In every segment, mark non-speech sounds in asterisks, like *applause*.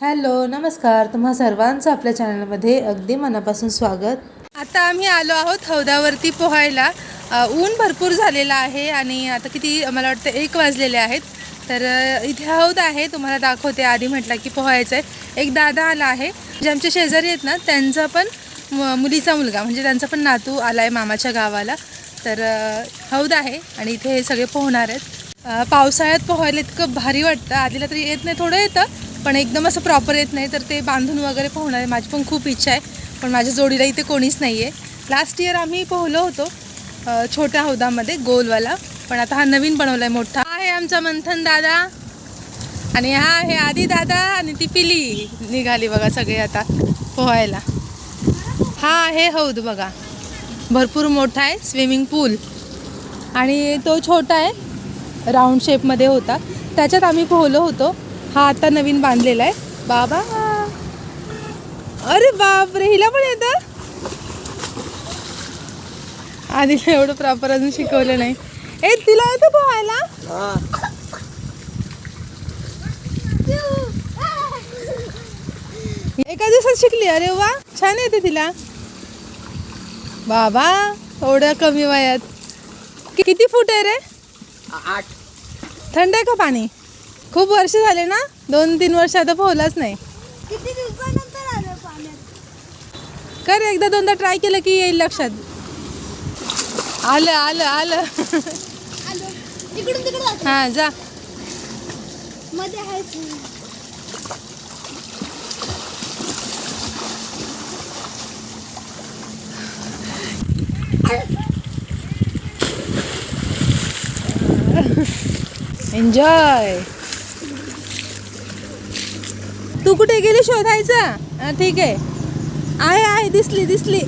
Hello नमस्कार. तुम्हा सर्वांचं आपल्या चॅनलमध्ये अगदी मनापासून स्वागत. आता आम्ही आलो आहोत हौदावरती पोहायला. ऊन भरपूर झालेलं आहे आणि आता किती मला वाटतं एक वाजलेले आहेत. तर इथे हौद आहे. तुम्हाला दाखवते आधी म्हटलं की पोहायचं आहे एक दादा आला आहे. जे आमचे शेजारी आहेत ना त्यांचा पण मुलीचा मुलगा म्हणजे त्यांचा पण नातू आला आहे मामाच्या गावाला. तर हौद आहे आणि इथे हे सगळे पोहणार आहेत. पावसाळ्यात पोहायला इतकं भारी वाटतं. आधीला तरी येत नाही थोडं येतं. पण एकदम असं प्रॉपर येत नाही तर ते बांधून वगैरे पोहणार आहे. माझी पण खूप इच्छा आहे पण माझ्या जोडीला इथे कोणीच नाही आहे. लास्ट इयर आम्ही पोहलो होतो छोट्या हौदामध्ये गोलवाला. पण आता हा नवीन बनवला आहे मोठा. हा आहे आमचा मंथन दादा. आणि हा आहे आधी दादा आणि ती पिली. निघाली बघा सगळे आता पोहायला. हा आहे हौद बघा. भरपूर मोठा आहे स्विमिंग पूल आणि तो छोटा आहे राऊंड शेपमध्ये होता. त्याच्यात आम्ही पोहलो होतो. हा आता नवीन बांधलेला आहे. बाबा. अरे बाप रे हिला पण येतं? आधीला एवढं प्रॉपर अजून शिकवलं नाही. ए तिला येतं पोहायला? एका दिवसात शिकली अरे वा. छान येते तिला. बाबा एवढ्या कमी वयात. किती फूट आहे रे? आठ. थंड आहे का पाणी? खूप वर्ष झाले ना? दोन तीन वर्ष आता पोहलाच नाही. किती दिवसानंतर आलं पाण्यात? कर एकदा दोनदा ट्राय केलं की येईल लक्षात. आलं आलं आलं. आलो. इकडून तिकडे जातो. हां जा. मध्ये आहेच एन्जॉय तू कुठे गेली शोधायचं? ठीक आहे. आहे आहे दिसली दिसली.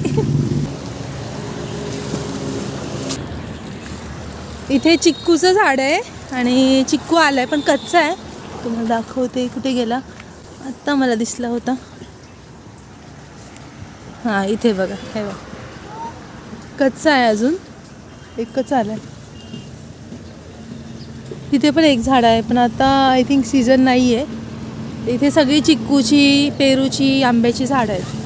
इथे चिक्कूचं झाड आहे आणि चिक्कू आलं आहे पण कच्चा आहे. तुम्हाला दाखवते कुठे गेला. आत्ता मला दिसला होता. हां इथे बघा हे बघा. कच्चा आहे अजून. एकच आलं आहे तिथे पण एक झाड आहे पण आता आय थिंक सीझन नाही आहे इथे सगळी चिक्कूची पेरूची आंब्याची झाडं आहेत.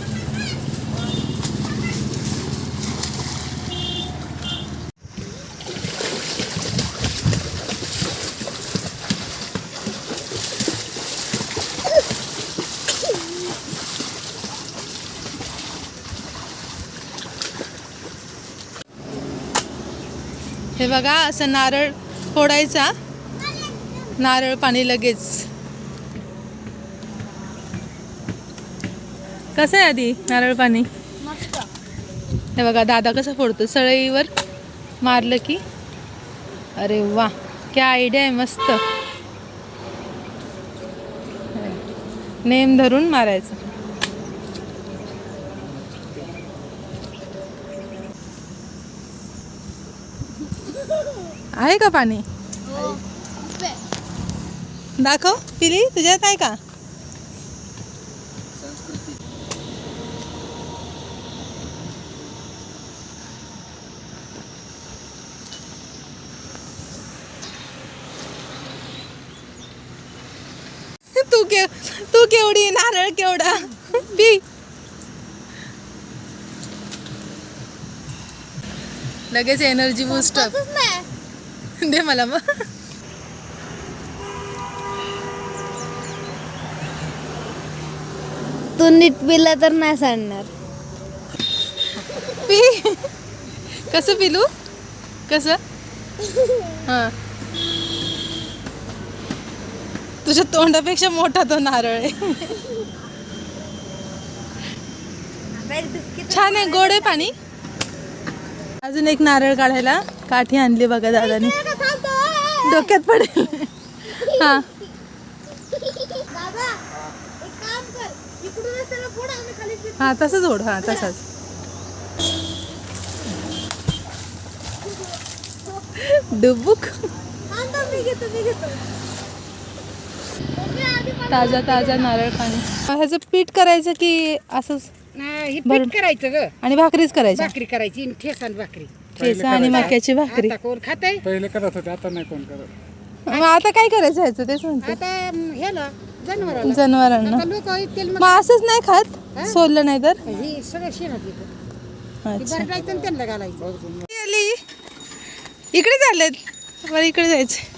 हे बघा असं नारळ फोडायचा. नारळ पाणी लगेच. कसं आहे आधी नारळ पाणी? मस्त. हे बघा दादा कसं फोडतो? सळईवर मारलं की? अरे वा क्या आयडिया आहे मस्त. नेम धरून मारायचं. आहे का पाणी? हो. दाखव पिली तुझ्यात आहे का? तू के तू केवढी नारळ केवढा? पी लगेच एनर्जी बूस्टर दे मला मग. तू नीट पिला तर नाही सांगणार पी. कसं पिलू? कसं? *laughs* हां. तुझ्या तोंडापेक्षा मोठा तो नारळ आहे. छान आहे गोड आहे पाणी. अजून एक नारळ काढायला काठी आणली बघा दादानी. डोक्यात पडेल. हां. हां तसंच ओढ हां तसंच. डुबुक थांब थांब, मी घेतो मी घेतो मम्मी, आधी मला- ताजा ताजा नारळ पाणी ह्याचं पीठ करायचं की असंच नाही, हे बरं. पीठ करायचं ग. आणि भाकरीच करायची? भाकरी करायची आणि ठेसान भाकरी. ठेचा आणि मक्याची भाकरी. आता कोण खात पहिले करत होते आता नाही कोण करत. मग आता काय करायचं ह्याचं? तेच म्हणते आता ह्याला जनावराला. जनावरांना. आता लोक तेल मग असंच नाही खात? सोललं नाही तर? ही सगळं शेणात येतं. ती अच्छा. बरं जायचं आणि त्यांना घालायचं. आली. इकडे चाललेत. मला इकडे जायचं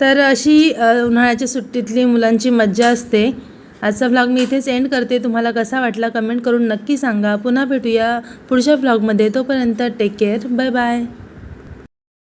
तर अशी उन्हाळ्याच्या सुट्टीतली मुलांची मज्जा असते. आजचा व्लॉग मी इथेच एंड करते. तुम्हाला कसा वाटला कमेंट करून नक्की सांगा. पुन्हा भेटूया पुढच्या व्लॉगमध्ये तोपर्यंत टेक केअर बाय बाय